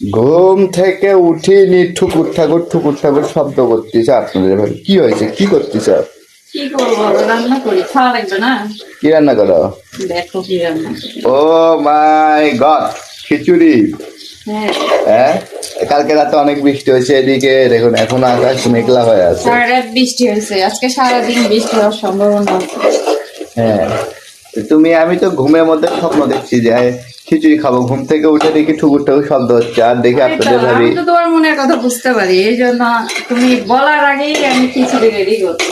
ঘুম থেকে উঠিনি ঠুকুর ঠাকুর ঠুকুর ঠাকুর শব্দ করতেছে আপনাদের ভাই কি হয়েছে? কি করতেছ? কি করব? রান্না করি খাওয়া লাগবে না? কি রান্না করো? দেখো কি রান্না ও মাই গড খিচুড়ি। হ্যাঁ। হ্যাঁ? কালকে রাতে অনেক বৃষ্টি হয়েছে এদিকে দেখুন এখন আকাশ মেঘলা হয়ে আছে। সারা রাত বৃষ্টি হয়েছে। আজকে সারাদিন বৃষ্টি হওয়ার সম্ভাবনা হ্যাঁ। তুমি আমি তো ঘুমের মধ্যে স্বপ্ন দেখছি যে খিচুড়ি খাব। ঘুম থেকে উঠে দেখি ঠুকুর ঠাকুর শব্দ হচ্ছে। আর দেখে আপনাদের এই তো, ভাবি আমি তো তোমার মনের কথা বুঝতে পারি এই জন্য তুমি বলার আগেই আমি খিচুড়ি রেডি করছি।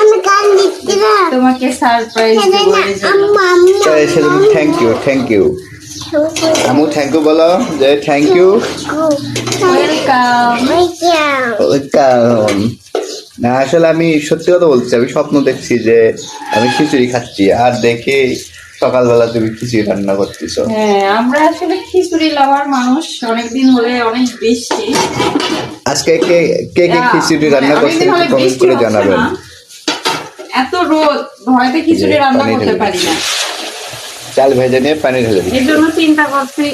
আমি গান দিচ্ছি না তোমাকে সারপ্রাইজ দেবো এই জন্য। আম্মু আম্মু সেজন্য thank you thank you Amu thank you বলো যে থ্যাংক ইউ ওয়েলকাম ওয়েলকাম না আসলে আমি সত্যি কথা বলছি আমি স্বপ্ন দেখছি যে আমি খিচুড়ি খাচ্ছি। আর দেখে সকালবেলা তুমি খিচুড়ি রান্না করতেছো। হ্যাঁ আমরা আসলে খিচুড়ি লাভার মানুষ অনেকদিন হলে অনেক বৃষ্টি আজকে কে কে কে খিচুড়ি রান্না করছে কমেন্ট করে জানাবেন। এত রোদ ভয়তে খিচুড়ি রান্না করতে পারি না। চাল ভেজে নিয়ে পানি ঢেলে দিই এই জন্য চিন্তা করছি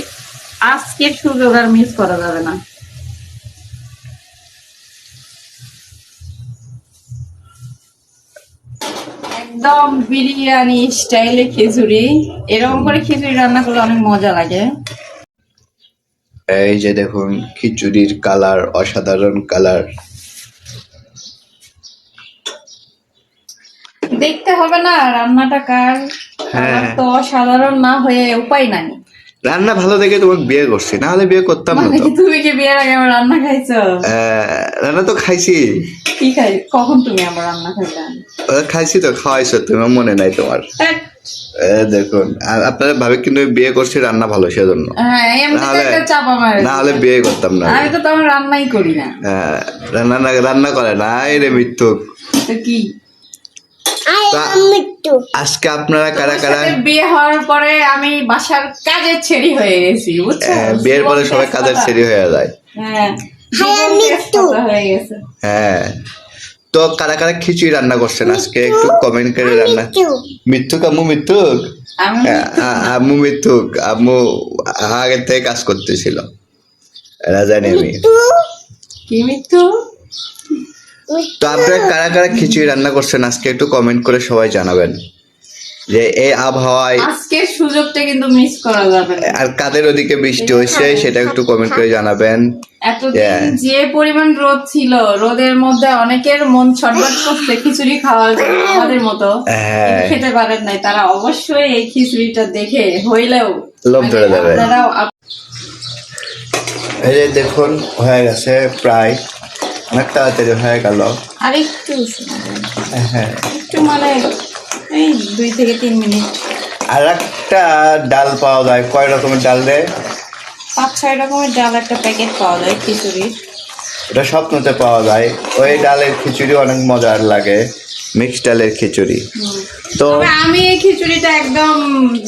আজকের সুযোগ আর মিস করা যাবে না। একদম বিরিয়ানি স্টাইলে খিচুড়ি। এরকম করে খিচুড়ি রান্না করলে অনেক মজা লাগে। এই যে দেখুন খিচুড়ির কালার অসাধারণ কালার। দেখতে হবে না রান্নাটা কার? হ্যাঁ। তো অসাধারণ না হয়ে উপায় নাই। রান্না ভালো দেখে তোমাকে বিয়ে করছি না হলে বিয়ে করতাম না মানে তো। তুমি কি বিয়ের আগে আমার রান্না খাইছো? রান্না তো খাইছি। কি খাই কখন তুমি আমার রান্না খাইলা? খাইছি তো খাওয়াইছো তোমার মনে নাই তোমার। দেখুন আর আপনারা ভাবে কিন্তু বিয়ে করছি রান্না ভালো সেজন্য। হ্যাঁ না হলে- বিয়ে করতাম না। আমি তো তেমন রান্নাই করি না। হ্যাঁ, রান্না রান্না করে না এই রে কি? মৃত্যু আজকে আপনারা কারা কারা? বিয়ে হওয়ার পরে আমি বাসার কাজের ছেড়ি হয়ে গেছি বুঝছ? বিয়ের পরে সবাই কাজের। সেরি হয়ে যায়। হ্যাঁ হ্যাঁ, হয়ে হ্যাঁ তো কারা কারা খিচুড়ি রান্না করছেন আজকে? একটু কমেন্ট করে রান্না। মৃত্যু। মৃত্যুক আম্মু আ- আম্মু মৃত্যুক। আম্মু আগের থেকে কাজ করতেছিল। রাজা নেমি। কি মৃত্যু? তো আপনারা কারা কারা খিচুড়ি রান্না করছেন আজকে একটু কমেন্ট করে সবাই জানাবেন। যে এই আবহাওয়ায় আজকের সুযোগটা কিন্তু মিস করা যাবে না। আর কাদের ওদিকে বৃষ্টি হয়েছে সেটা একটু কমেন্ট করে জানাবেন। এতদিন যে পরিমাণ রোদ ছিল রোদের মধ্যে অনেকের মন ছটফট করছে খিচুড়ি খাওয়ার আমাদের মতো। হ্যাঁ। খেতে পারেন নাই। তারা অবশ্যই এই খিচুড়িটা দেখে হইলেও লোভ মানে ধরে যাবে। আপনারাও এই দেখুন হয়ে গেছে প্রায় অনেক তাড়াতাড়ি হয়ে গেল। আরেকটু হ্যাঁ। একটু মানে এই দুই থেকে তিন মিনিট। আর একটা ডাল পাওয়া যায়। কয় রকমের ডাল দেয় পাঁচ ছয় রকমের ডাল একটা প্যাকেট পাওয়া যায় খিচুড়ির ওটা স্বপ্নতে পাওয়া যায়। ওই ডালের খিচুড়ি অনেক মজার লাগে মিক্স ডালের খিচুড়ি। তো আমি এই খিচুড়িটা একদম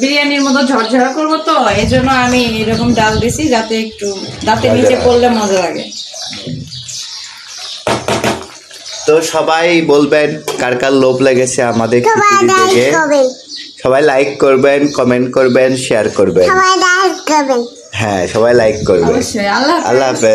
বিরিয়ানির মতো ঝরঝরা করব তো এই জন্য আমি এরকম ডাল দিছি যাতে একটু দাঁতে নিচে পড়লে মজা লাগে। তো সবাই বলবেন কার কার লোভ লেগেছে আমাদের সবাই খিচুড়ি লাইক দেখে করবেন। সবাই লাইক করবেন কমেন্ট করবেন শেয়ার করবেন। সবাই লাইক করবেন। হ্যাঁ সবাই লাইক করবেন। অবশ্যই আল্লাহ হাফেজ। আল্লাহ হাফেজ।